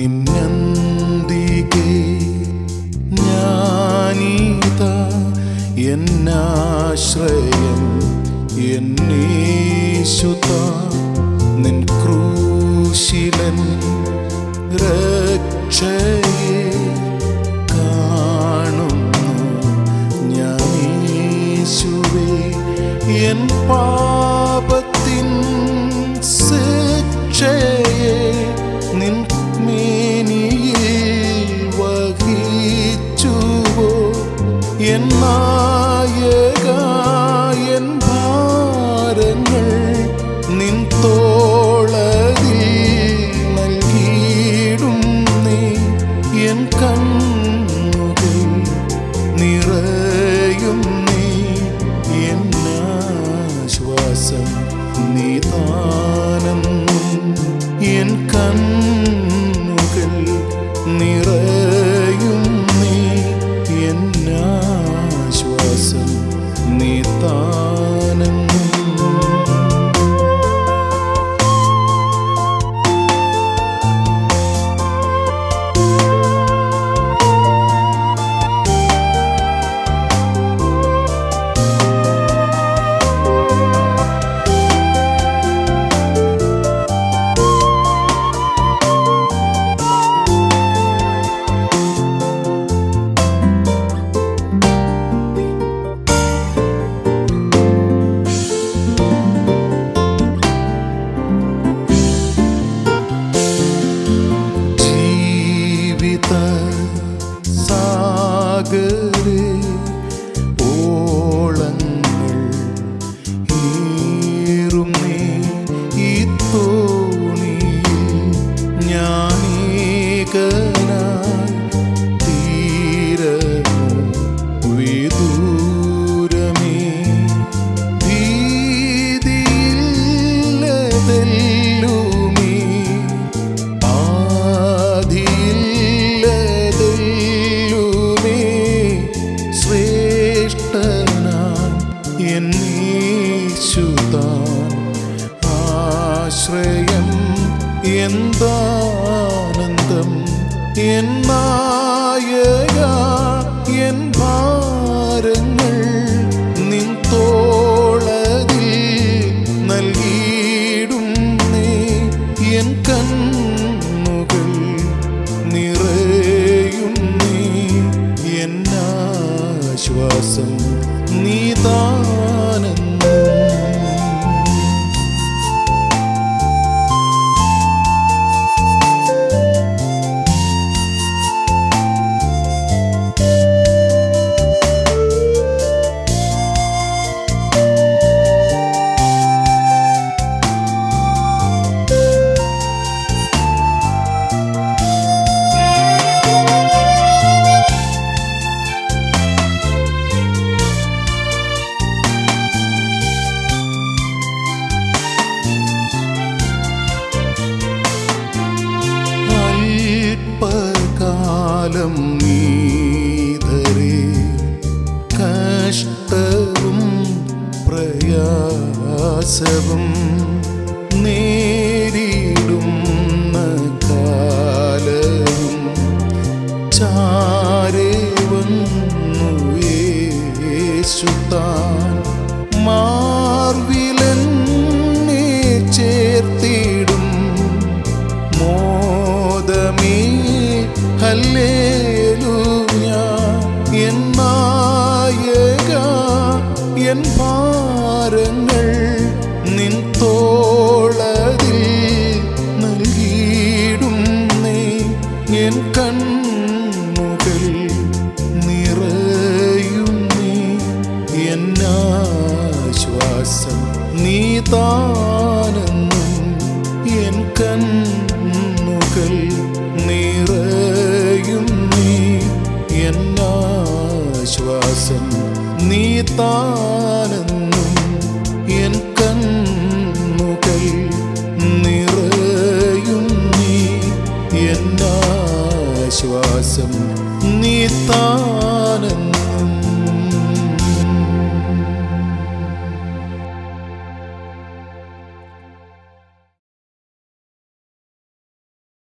നിന്നന്തികെ ഞാനീത എന്നാശ്രയം എന്നീശുത. നിൻ ക്രൂശിലൻ രക്ഷയെ കാണുന്നു. ഞാനീശുവേ എൻ പാപ എൻ എൻ ഭാരങ്ങൾ നിൻ തോളതിൽ എന്നായക എൻ ഭാരങ്ങൾ അല്പകാലം നീതരേ കഷ്ടവും പ്രയാസവും നേരിടുന്ന കാലവും ചാരേ മാർവിലെന്നെ ചേർത്തിടും എൻ കണ്ണുകൾ നീ. എന്നാശ്വാസം നീ എന്നാശ്വാസം നീ താ